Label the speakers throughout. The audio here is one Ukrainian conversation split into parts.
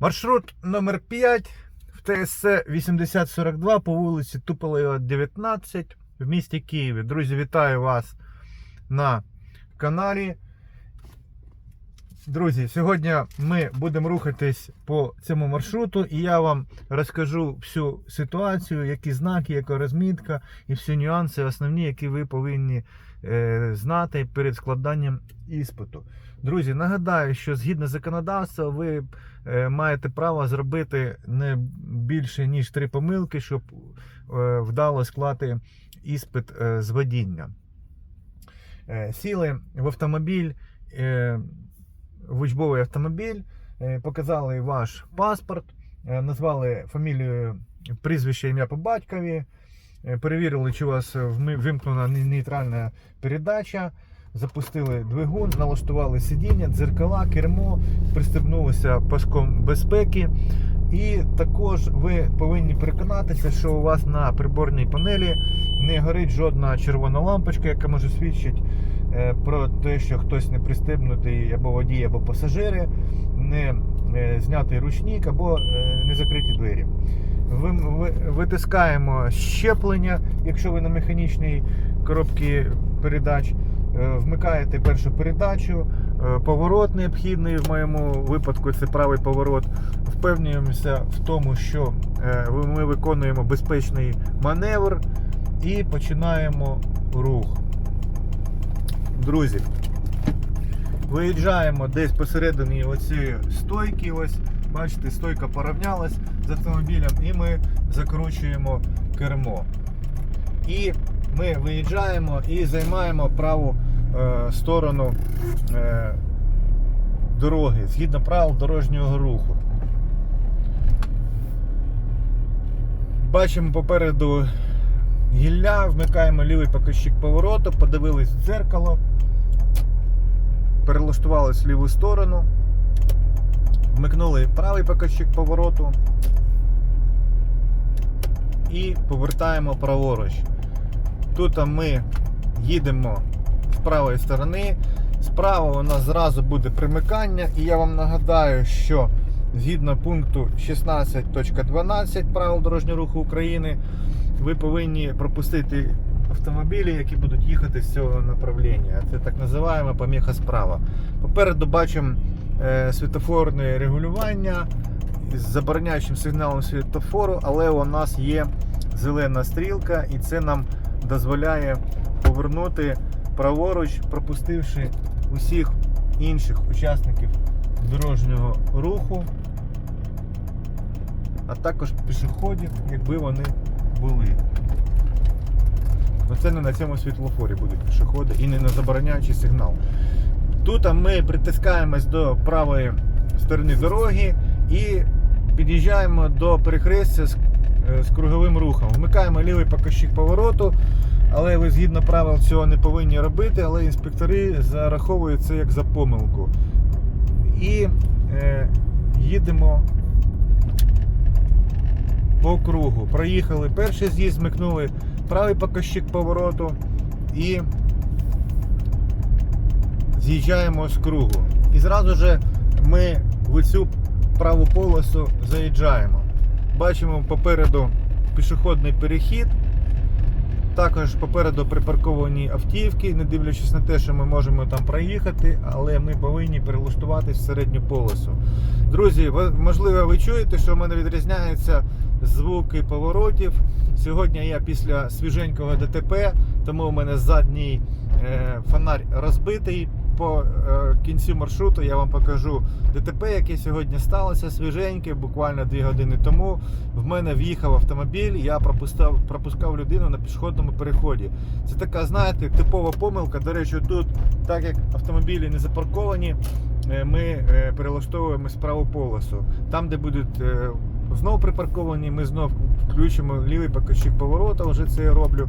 Speaker 1: Маршрут номер 5 в ТСЦ 8042 по вулиці Туполева, 19 в місті Києві. Друзі, вітаю вас на каналі. Друзі, сьогодні ми будемо рухатись по цьому маршруту, і я вам розкажу всю ситуацію, які знаки, яка розмітка і всі нюанси, основні, які ви повинні е, знати перед складанням іспиту. Друзі, нагадаю, що згідно законодавства, ви е, маєте право зробити не більше ніж три помилки, щоб е, вдало склати іспит е, з водіння. Сіли в автомобіль, в учбовий автомобіль, показали ваш паспорт, назвали фамілію, прізвище, ім'я по батькові, перевірили, чи у вас вимкнена нейтральна передача. Запустили двигун, налаштували сидіння, дзеркала, кермо, пристебнулися паском безпеки. І також ви повинні переконатися, що у вас на приборній панелі не горить жодна червона лампочка, яка може свідчити е, про те, що хтось не пристебнутий або водій, або пасажири, не е, знятий ручник або е, не закриті двері. Ви- ви- Витискаємо щеплення, якщо ви на механічній коробці передач. Е, Вмикаєте першу передачу, е, поворот необхідний в моєму випадку це правий поворот. Впевнюємося в тому, що е, ми виконуємо безпечний маневр і починаємо рух. Друзі, виїжджаємо десь посередині оцієї стойки. Ось, бачите, стойка порівнялась з автомобілем, і ми закручуємо кермо. І ми виїжджаємо і займаємо праву сторону е, дороги згідно правил дорожнього руху. Бачимо попереду гілля, вмикаємо лівий показчик повороту, подивились в дзеркало, перелаштувались в ліву сторону, вмикнули правий показчик повороту і повертаємо праворуч. Тут ми їдемо з правої сторони. Справа у нас зразу буде примикання, і я вам нагадаю, що згідно пункту 16.12 правил дорожнього руху України, ви повинні пропустити автомобілі, які будуть їхати з цього направлення. Це так називаємо поміха справа. Попереду бачимо е, світофорне регулювання з забороняючим сигналом світофору, але у нас є зелена стрілка, і це нам дозволяє повернути праворуч, пропустивши усіх інших учасників дорожнього руху, а також пішоходів, якби вони були. Це не на цьому світлофорі будуть пішоходи і не на забороняючий сигнал. Тут ми притискаємось до правої сторони дороги і під'їжджаємо до перехрестя з, е, круговим рухом. Вмикаємо лівий показчик повороту, але ви згідно правил цього не повинні робити, але інспектори зараховують це як за помилку. І е, їдемо по кругу. Проїхали перший з'їзд, змикнули правий показчик повороту і з'їжджаємо з кругу. І зразу же ми в цю праву полосу заїжджаємо. Бачимо попереду пішохідний перехід. Також попереду припарковані автівки, не дивлячись на те, що ми можемо там проїхати, але ми повинні перелаштуватись в середню полосу. Друзі, ви- можливо, ви чуєте, що в мене відрізняються звуки поворотів. Сьогодні я після свіженького ДТП, тому у мене задній е, фонарь розбитий. По е, кінцю маршруту я вам покажу ДТП, яке сьогодні сталося, свіженьке, буквально 2 години тому. В мене в'їхав автомобіль, я пропускав, пропускав людину на пішохідному переході. Це така, знаєте, типова помилка. До речі, тут, так як автомобілі не запарковані, е, ми е, перелаштовуємо справу полосу. Там, де будуть е, знов припарковані, ми знов включимо лівий показчик поворота, вже це я роблю.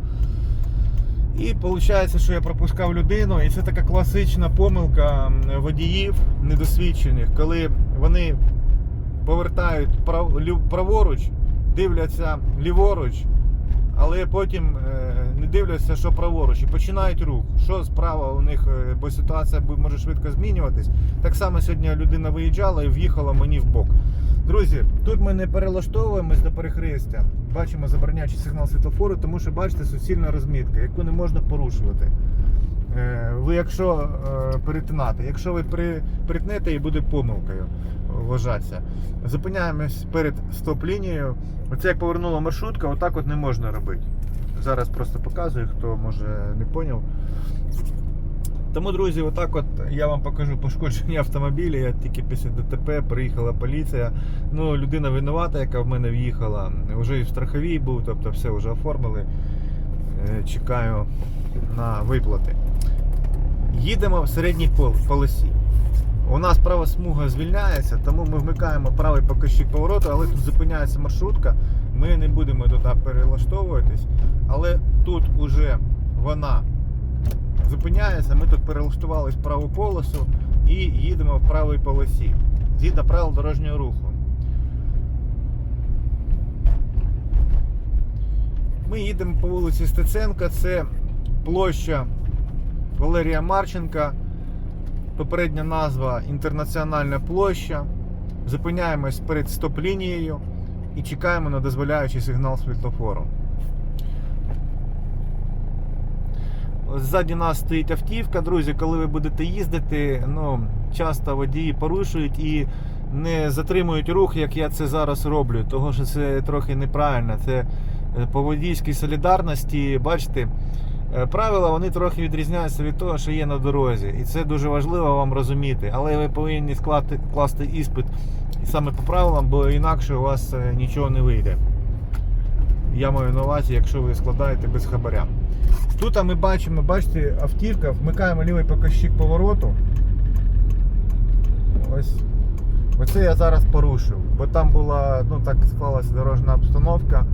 Speaker 1: І виходить, що я пропускав людину, і це така класична помилка водіїв недосвідчених, коли вони повертають прав- праворуч, дивляться ліворуч, але потім е, вони дивляться, що праворуч, і починають рух. Що справа у них, е, бо ситуація може швидко змінюватись. Так само сьогодні людина виїжджала і в'їхала мені в бок. Друзі, тут ми не перелаштовуємось до перехрестя. Бачимо забороняючий сигнал світлофору, тому що бачите суцільна розмітка, яку не можна порушувати. Е, Ви якщо е, перетинати, якщо ви при, перетнете і буде помилкою вважатися. Зупиняємось перед стоп-лінією. Оце як повернула маршрутка, отак от не можна робити. Зараз просто показую, хто може не поняв. Тому, друзі, отак от я вам покажу пошкодження автомобіля. Я тільки після ДТП приїхала поліція. Ну, людина винувата, яка в мене в'їхала. Вже і в страховій був, тобто все вже оформили. Е, Чекаю на виплати. Їдемо в середній пол- полосі. У нас права смуга звільняється, тому ми вмикаємо правий показчик повороту, але тут зупиняється маршрутка. Ми не будемо туди перелаштовуватись. Але тут уже вона зупиняється. Ми тут перелаштувались в праву полосу і їдемо в правій полосі. Згідно правил дорожнього руху. Ми їдемо по вулиці Стеценка, це площа Валерія Марченка. Попередня назва Інтернаціональна площа. Зупиняємось перед стоп-лінією і чекаємо на дозволяючий сигнал світлофору. Ось Ззаді нас стоїть автівка, друзі. Коли ви будете їздити, ну, часто водії порушують і не затримують рух, як я це зараз роблю. Того що це трохи неправильно. Це е, по водійській солідарності, бачите, е, правила вони трохи відрізняються від того, що є на дорозі. І це дуже важливо вам розуміти. Але ви повинні скласти, класти іспит саме по правилам, бо інакше у вас е, нічого не вийде. Я маю на увазі, якщо ви складаєте без хабаря. Тут ми бачимо, бачите, автівка, вмикаємо лівий показчик повороту. Ось. Оце я зараз порушив, бо там була, ну так склалася дорожня обстановка,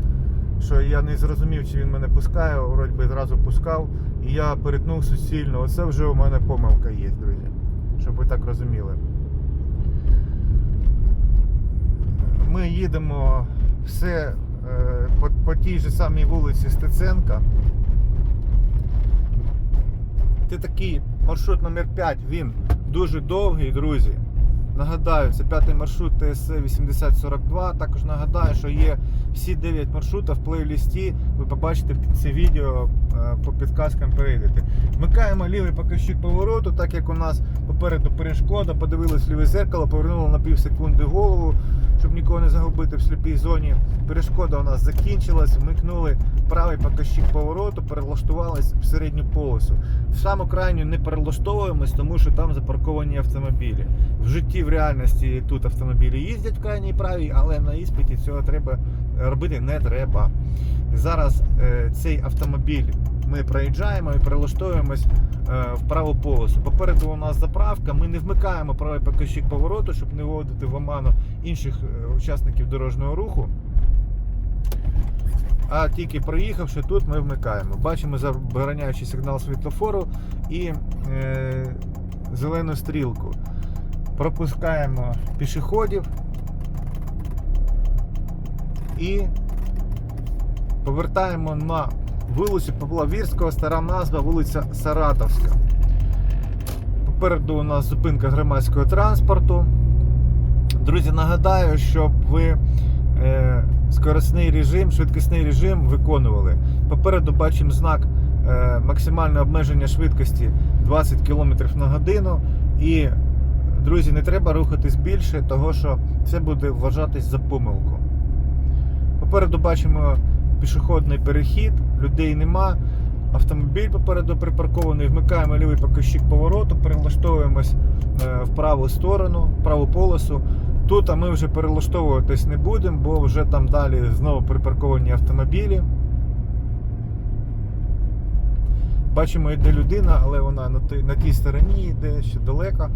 Speaker 1: що я не зрозумів, чи він мене пускає, вроді би зразу пускав, і я перетнув суцільно. Оце вже у мене помилка є, друзі. Щоб ви так розуміли. Ми їдемо все е, по, по тій же самій вулиці Стеценка. Це такий маршрут номер 5, він дуже довгий, друзі. Нагадаю, це п'ятий маршрут ТС 8042. Також нагадаю, що є всі 9 маршрутів в плейлісті. Ви побачите під це відео е, по підказкам перейдете. Вмикаємо лівий показчик повороту, так як у нас попереду перешкода, подивились в ліве зеркало, повернули на пів секунди голову, щоб нікого не загубити в сліпій зоні. Перешкода у нас закінчилась, вмикнули правий показчик повороту, перелаштувались в середню полосу. В саму крайню не перелаштовуємось, тому що там запарковані автомобілі. В житті в реальності тут автомобілі їздять в крайній правій, але на іспиті цього треба робити не треба. Зараз е, цей автомобіль ми проїжджаємо і перелаштовуємось е, в праву полосу. Попереду у нас заправка, ми не вмикаємо правий показчик повороту, щоб не вводити в оману інших е, учасників дорожнього руху. А тільки проїхавши тут, ми вмикаємо. Бачимо забороняючий сигнал світлофору і е, зелену стрілку. Пропускаємо пішоходів і повертаємо на вулицю Павла Вірського, стара назва вулиця Саратовська. Попереду у нас зупинка громадського транспорту. Друзі, нагадаю, щоб ви е, скоростний режим, швидкісний режим виконували. Попереду бачимо знак е, максимальне обмеження швидкості 20 км на годину. І, друзі, не треба рухатись більше, того що це буде вважатись за помилку. Попереду бачимо пішохідний перехід, людей нема. Автомобіль попереду припаркований, вмикаємо лівий показчик повороту, перелаштовуємось е, в праву сторону, в праву полосу. Тут а ми вже перелаштовуватись не будемо, бо вже там далі знову припарковані автомобілі. Бачимо, йде людина, але вона на тій, на тій стороні йде ще далеко.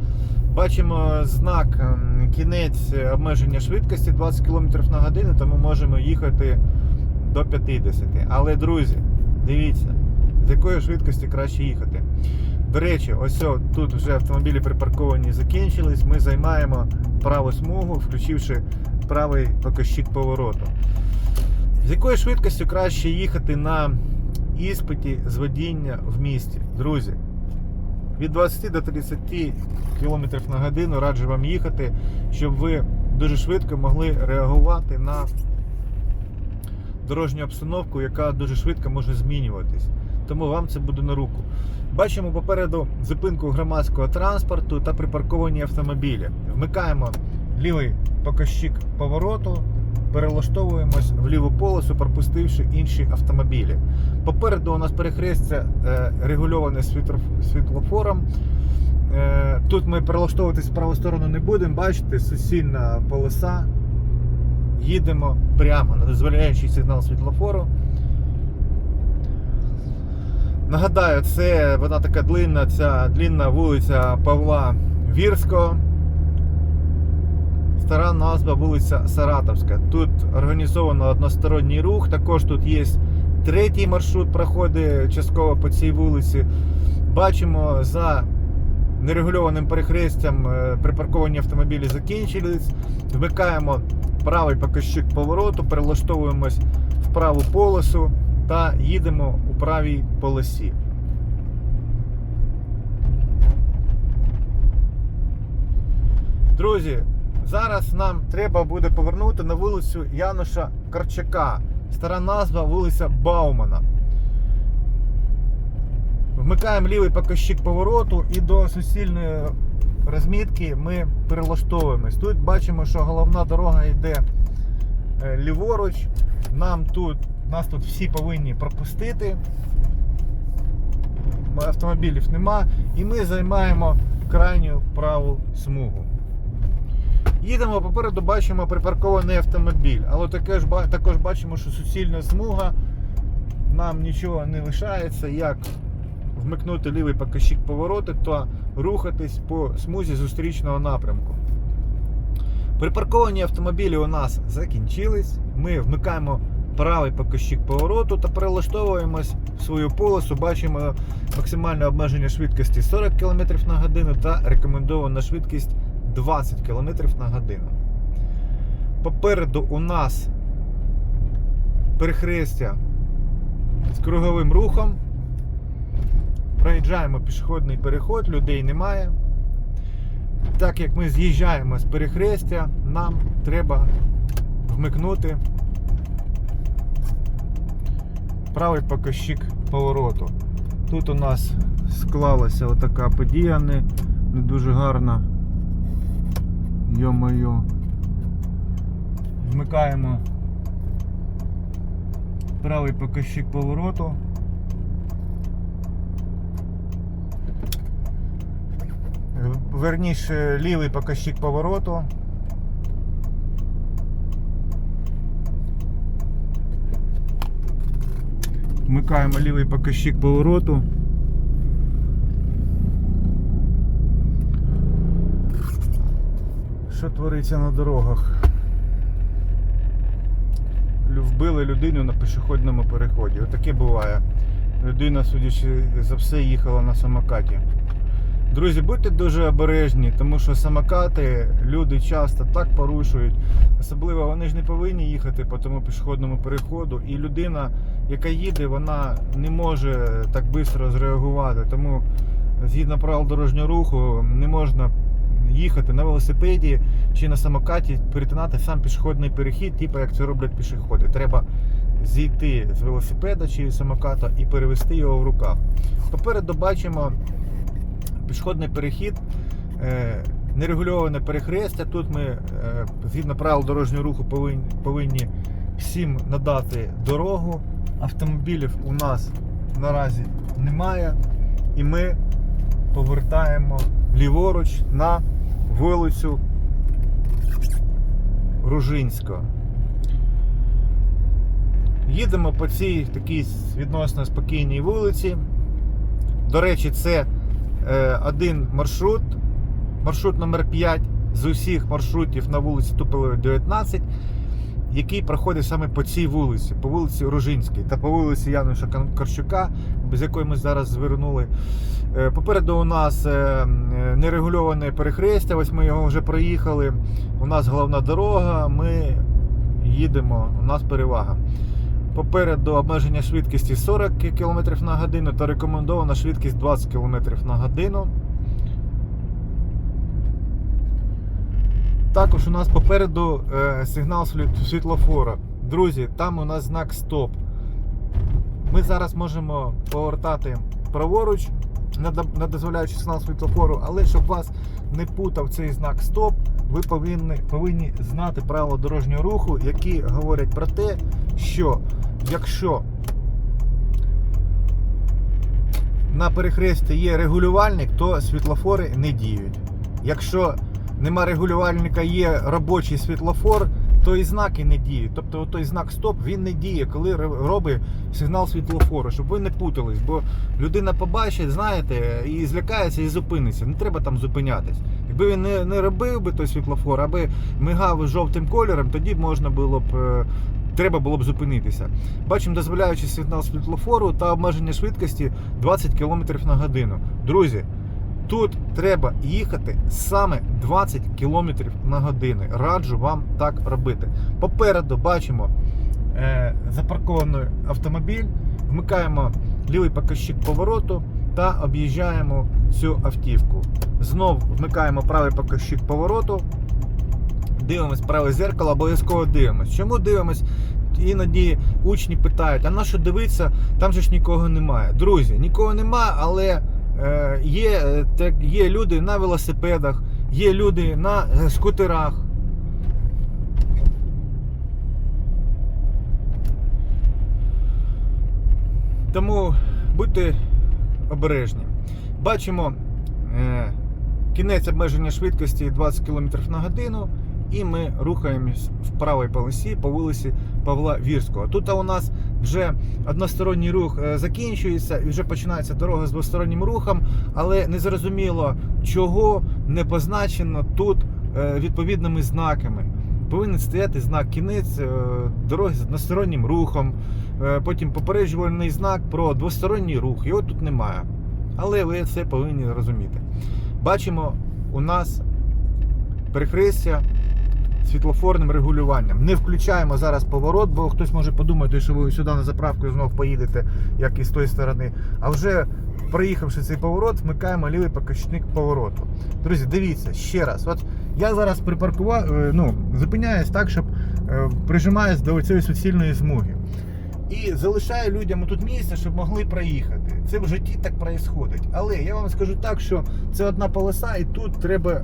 Speaker 1: Бачимо знак ем, кінець обмеження швидкості 20 км на годину, тому можемо їхати до 50. Але, друзі, дивіться, з якої швидкості краще їхати. До речі, ось тут вже автомобілі припарковані закінчились. Ми займаємо праву смугу, включивши правий показчик повороту. З якою швидкістю краще їхати на іспиті з водіння в місті. Друзі, від 20 до 30 км на годину раджу вам їхати, щоб ви дуже швидко могли реагувати на дорожню обстановку, яка дуже швидко може змінюватись. Тому вам це буде на руку. Бачимо попереду зупинку громадського транспорту та припарковані автомобілі. Вмикаємо лівий показчик повороту, перелаштовуємось в ліву полосу, пропустивши інші автомобілі. Попереду у нас перехрестя е, регульоване світлоф- світлофором. Е, Тут ми перелаштовуватись в праву сторону не будемо. Бачите, суцільна полоса. Їдемо прямо на дозволяючий сигнал світлофору. Нагадаю, це вона така длинна, ця длинна вулиця Павла Вірського. Стара назва вулиця Саратовська. Тут організовано односторонній рух. Також тут є третій маршрут, проходить частково по цій вулиці. Бачимо за нерегульованим перехрестям е, припарковані автомобілі закінчились. Вмикаємо правий показчик повороту, перелаштовуємось в праву полосу та їдемо у правій полосі. Друзі, зараз нам треба буде повернути на вулицю Януша Карчака. Стара назва вулиця Баумана. Вмикаємо лівий показчик повороту і до суцільної розмітки ми перелаштовуємось. Тут бачимо, що головна дорога йде е, ліворуч. Нам тут, нас тут всі повинні пропустити. Автомобілів нема. І ми займаємо крайню праву смугу. Їдемо попереду, бачимо припаркований автомобіль, але таке ж, ба- також бачимо, що суцільна смуга. Нам нічого не лишається, як вмикнути лівий показчик повороти та рухатись по смузі зустрічного напрямку. Припарковані автомобілі у нас закінчились. Ми вмикаємо правий показчик повороту та перелаштовуємось в свою полосу. Бачимо максимальне обмеження швидкості 40 км на годину та рекомендована швидкість 20 км на годину. Попереду у нас перехрестя з круговим рухом. Проїжджаємо пішохідний переход, людей немає. Так як ми з'їжджаємо з перехрестя, нам треба вмикнути правий показчик повороту. Тут у нас склалася отака подія не дуже гарна. Йо-моє. Вмикаємо правий показчик повороту. Верніше лівий показчик повороту. Вмикаємо лівий показчик повороту. Що твориться на дорогах? Вбили людину на пішохідному переході. Отаке буває. Людина, судячи за все, їхала на самокаті. Друзі, будьте дуже обережні, тому що самокати люди часто так порушують. Особливо вони ж не повинні їхати по тому пішохідному переходу. І людина, яка їде, вона не може так швидко зреагувати. Тому згідно правил дорожнього руху не можна їхати на велосипеді чи на самокаті, перетинати сам пішохідний перехід, типу як це роблять пішоходи. Треба зійти з велосипеда чи самоката і перевести його в руках. Попереду бачимо пішохідний перехід, е, нерегульоване перехрестя. Тут ми, е, згідно правил дорожнього руху, повинні, повинні всім надати дорогу. Автомобілів у нас наразі немає. І ми повертаємо ліворуч на вулицю Ружинського. Їдемо по цій такій відносно спокійній вулиці. До речі, це е, один маршрут, маршрут номер 5 з усіх маршрутів на вулиці Туполевої 19, який проходить саме по цій вулиці, по вулиці Ружинській та по вулиці Януша Корчука, з якої ми зараз звернули. Е, Попереду у нас е, е, нерегульоване перехрестя, ось ми його вже проїхали. У нас головна дорога, ми їдемо, у нас перевага. Попереду обмеження швидкості 40 км на годину та рекомендована швидкість 20 км на годину. Також у нас попереду е, сигнал світ- світлофора. Друзі, там у нас знак стоп. Ми зараз можемо повертати праворуч, не дозволяючи сигнал світлофору, але щоб вас не путав цей знак стоп, ви повинні, повинні знати правила дорожнього руху, які говорять про те, що якщо на перехресті є регулювальник, то світлофори не діють. Якщо нема регулювальника, є робочий світлофор, то і знаки не діють. Тобто той знак стоп він не діє, коли робить сигнал світлофору, щоб ви не путались. Бо людина побачить, знаєте, і злякається і зупиниться. Не треба там зупинятись. Якби він не, не робив би той світлофор, аби мигав жовтим кольором, тоді можна було б. е, Треба було б зупинитися. Бачимо дозволяючий сигнал світлофору та обмеження швидкості 20 км на годину. Друзі, тут треба їхати саме 20 км на годину. Раджу вам так робити. Попереду бачимо е, запаркований автомобіль, вмикаємо лівий показчик повороту та об'їжджаємо цю автівку. Знов вмикаємо правий показчик повороту. Дивимось праве зеркало, обов'язково дивимось. Чому дивимось? Іноді учні питають, а на що дивитися, там же ж нікого немає. Друзі, нікого немає, але є, е, так, є люди на велосипедах, є люди на е, скутерах. Тому будьте обережні. Бачимо е, кінець обмеження швидкості 20 км на годину. І ми рухаємось в правій полосі по вулиці Павла Вірського. Тут у нас вже односторонній рух е, закінчується і вже починається дорога з двостороннім рухом, але не зрозуміло, чого не позначено тут е, відповідними знаками. Повинен стояти знак кінець е, дороги з одностороннім рухом, потім попереджувальний знак про двосторонній рух. Його тут немає. Але ви це повинні розуміти. Бачимо, у нас перехрестя світлофорним регулюванням. Не включаємо зараз поворот, бо хтось може подумати, що ви сюди на заправку знов поїдете, як і з тої сторони. А вже проїхавши цей поворот, вмикаємо лівий показчик повороту. Друзі, дивіться ще раз. От я зараз припаркував, е, ну, зупиняюсь так, щоб е, прижимаюсь до цієї суцільної смуги. І залишаю людям тут місце, щоб могли проїхати. Це в житті так відбувається. Але я вам скажу так, що це одна полоса, і тут треба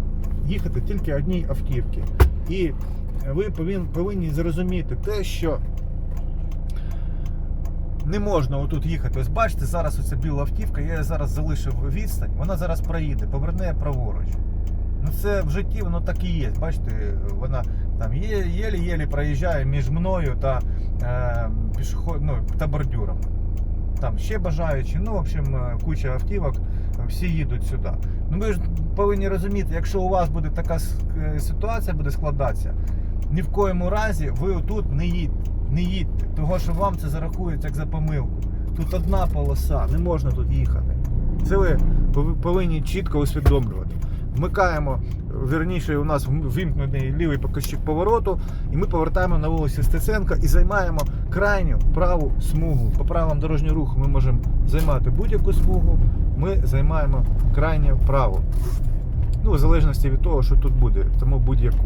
Speaker 1: їхати тільки одній автівці. І ви повинні, зрозуміти те, що не можна отут їхати. Ось бачите, зараз оця біла автівка, я її зараз залишив відстань, вона зараз проїде, поверне праворуч. Ну це в житті воно так і є. Бачите, вона там є, єлі-єлі проїжджає між мною та е, пішоход, ну, та бордюром. Там ще бажаючі, ну, в общем, е, куча автівок, всі їдуть сюди. Ну ви ж повинні розуміти, якщо у вас буде така е, ситуація буде складатися, ні в коєму разі ви тут не їдьте, не їдьте, того що вам це зарахується як за помилку. Тут одна полоса, не можна тут їхати. Це ви повинні чітко усвідомлювати. Вмикаємо, вірніше, у нас вимкнений лівий показчик повороту, і ми повертаємо на вулицю Стеценка і займаємо крайню праву смугу. По правилам дорожнього руху ми можемо займати будь-яку смугу, ми займаємо крайню праву. Ну, в залежності від того, що тут буде, тому будь-яку.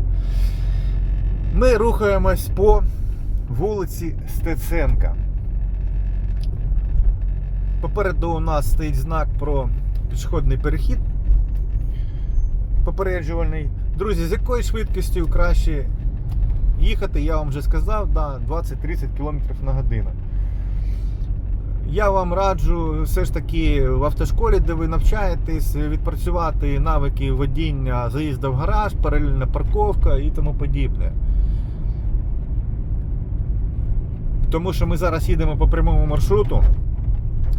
Speaker 1: Ми рухаємось по вулиці Стеценка. Попереду у нас стоїть знак про пішохідний перехід попереджувальний. Друзі, з якою швидкістю краще їхати, я вам вже сказав, да, 20-30 км на годину. Я вам раджу все ж таки в автошколі, де ви навчаєтесь, відпрацювати навики водіння, заїзду в гараж, паралельна парковка і тому подібне. Тому що ми зараз їдемо по прямому маршруту,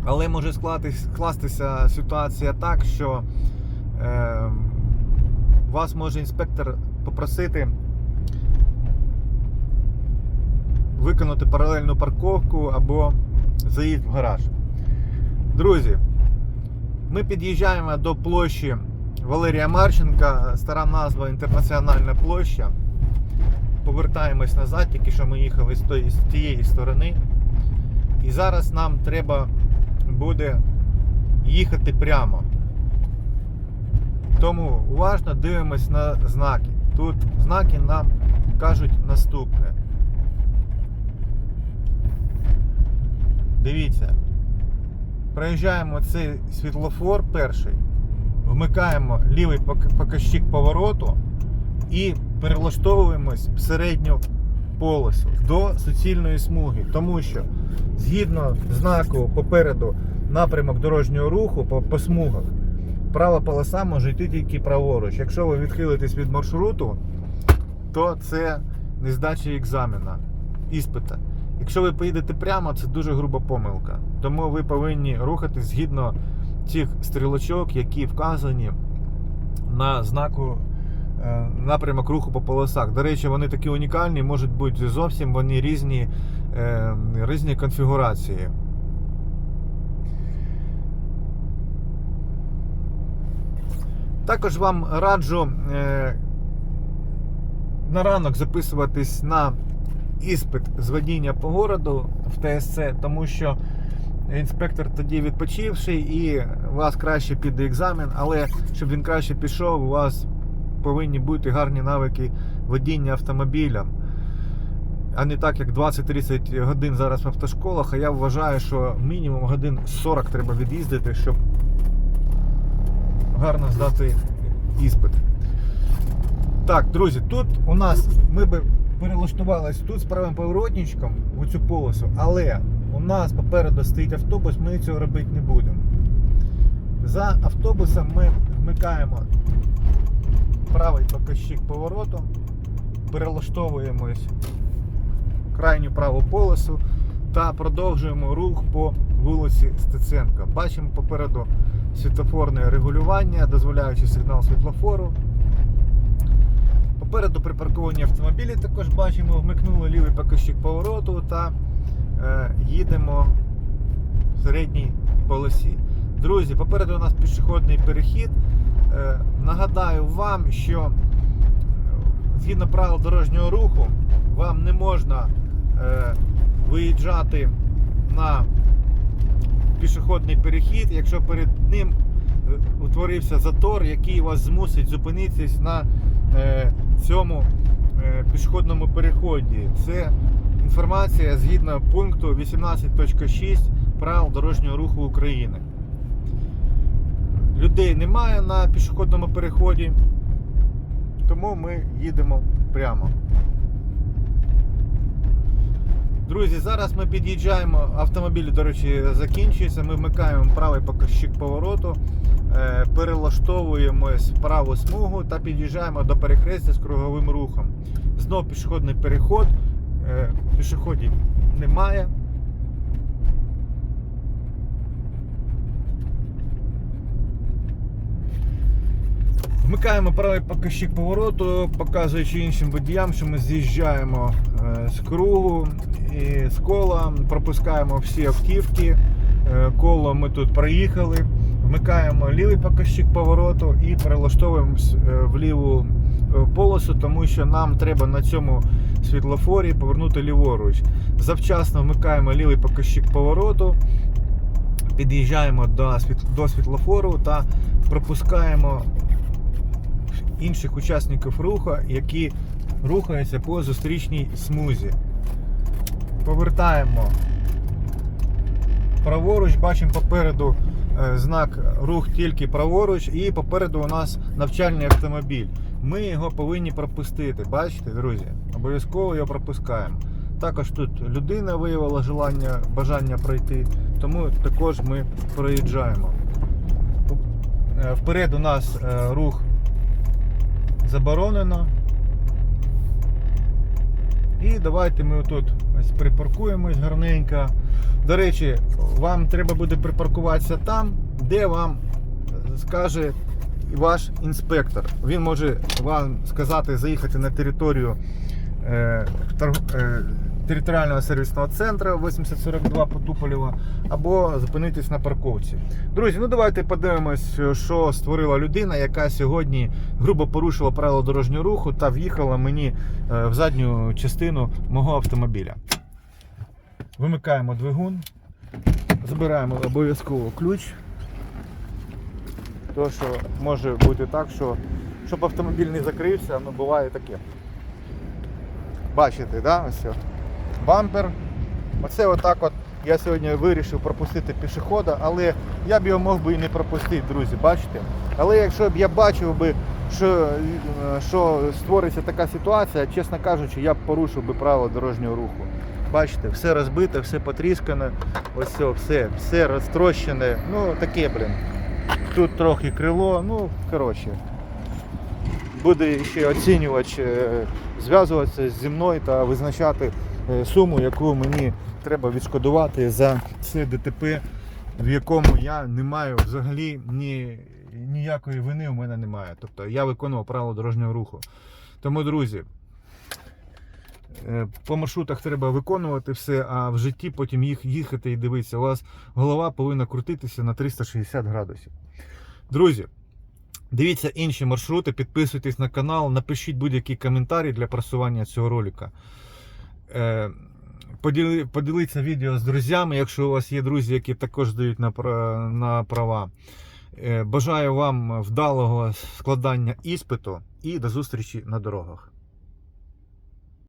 Speaker 1: але може скластися ситуація так, що е, вас може інспектор попросити виконати паралельну парковку або заїзд в гараж. Друзі, ми під'їжджаємо до площі Валерія Марченка, стара назва Інтернаціональна площа. Повертаємось назад, тільки що ми їхали з, тої, з тієї сторони. І зараз нам треба буде їхати прямо. Тому уважно дивимось на знаки. Тут знаки нам кажуть наступне. Дивіться. Проїжджаємо цей світлофор перший, вмикаємо лівий пок- показчик повороту і перелаштовуємось в середню полосу до суцільної смуги. Тому що згідно знаку попереду напрямок дорожнього руху по, по смугах, права полоса може йти тільки праворуч. Якщо ви відхилитесь від маршруту, то це не здача екзамена, іспита. Якщо ви поїдете прямо, це дуже груба помилка. Тому ви повинні рухатись згідно цих стрілочок, які вказані на знаку е, напрямок руху по полосах. До речі, вони такі унікальні, можуть бути зовсім вони різні, е, різні конфігурації. Також вам раджу е, на ранок записуватись на іспит з водіння по городу в ТСЦ, тому що інспектор тоді відпочивший і у вас краще піде екзамен, але щоб він краще пішов, у вас повинні бути гарні навики водіння автомобілем. А не так, як 20-30 годин зараз в автошколах, а я вважаю, що мінімум годин 40 треба від'їздити, щоб гарно здати іспит. Так, друзі, тут у нас ми би перелаштувалися тут з правим поворотничком в цю полосу, але у нас попереду стоїть автобус, ми цього робити не будемо. За автобусом ми вмикаємо правий показчик повороту, перелаштовуємось в крайню праву полосу та продовжуємо рух по вулиці Стеценка. Бачимо попереду світлофорне регулювання, дозволяючи сигнал світлофору. Попереду припарковані автомобілі також бачимо, вмикнули лівий показчик повороту та е, їдемо в середній полосі. Друзі, попереду у нас пішохідний перехід. Е, нагадаю вам, що е, згідно правил дорожнього руху вам не можна е, виїжджати на пішохідний перехід, якщо перед ним е, утворився затор, який вас змусить зупинитись на е, цьому е, пішохідному переході. Це інформація згідно пункту 18.6 правил дорожнього руху України. Людей немає на пішохідному переході, тому ми їдемо прямо. Друзі, зараз ми під'їжджаємо, автомобіль, до речі, закінчується. Ми вмикаємо правий показчик повороту, перелаштовуємо перелаштовуємось в праву смугу та під'їжджаємо до перехрестя з круговим рухом. Знов пішохідний переход, е, пішоходів немає. Вмикаємо правий показчик повороту, показуючи іншим водіям, що ми з'їжджаємо е, з кругу і з кола, пропускаємо всі автівки. Е, Коло ми тут проїхали. Вмикаємо лівий показчик повороту і перелаштовуємось е, в ліву полосу, тому що нам треба на цьому світлофорі повернути ліворуч. Завчасно вмикаємо лівий показчик повороту, під'їжджаємо до світлофору та пропускаємо інших учасників руху, які рухаються по зустрічній смузі. Повертаємо праворуч, бачимо попереду е, знак рух тільки праворуч, і попереду у нас навчальний автомобіль. Ми його повинні пропустити. Бачите, друзі? Обов'язково його пропускаємо. Також тут людина виявила желання, бажання пройти, тому також ми проїжджаємо. Е, Вперед у нас е, рух заборонено. І давайте ми отут ось припаркуємось гарненько. До речі, вам треба буде припаркуватися там, де вам скаже ваш інспектор. Він може вам сказати заїхати на територію е, е, територіального сервісного центру 8042 по Туполєва або зупинитись на парковці. Друзі, ну давайте подивимось, що створила людина, яка сьогодні грубо порушила правила дорожнього руху та в'їхала мені е, в задню частину мого автомобіля. Вимикаємо двигун. Збираємо обов'язково ключ. То, що може бути так, що щоб автомобіль не закрився, ну буває таке. Бачите, да? Ось. Бампер. Оце отак от я сьогодні вирішив пропустити пішохода, але я б його мог би і не пропустити, друзі, бачите? Але якщо б я бачив би, що, е, що створиться така ситуація, чесно кажучи, я б порушив би правила дорожнього руху. Бачите, все розбите, все потріскане, ось все, все, все розтрощене. Ну таке, блін. Тут трохи крило, ну коротше. Буде ще оцінювач е, зв'язуватися зі мною та визначати суму, яку мені треба відшкодувати за це ДТП, в якому я не маю взагалі ні, ніякої вини у мене немає. Тобто я виконував правила дорожнього руху. Тому, друзі, е, по маршрутах треба виконувати все, а в житті потім їх їхати і дивитися. У вас голова повинна крутитися на 360 градусів. Друзі, дивіться інші маршрути, підписуйтесь на канал, напишіть будь-які коментарі для просування цього ролика. Е, поділіться відео з друзями, якщо у вас є друзі, які також дають на, на права. Е, бажаю вам вдалого складання іспиту і до зустрічі на дорогах.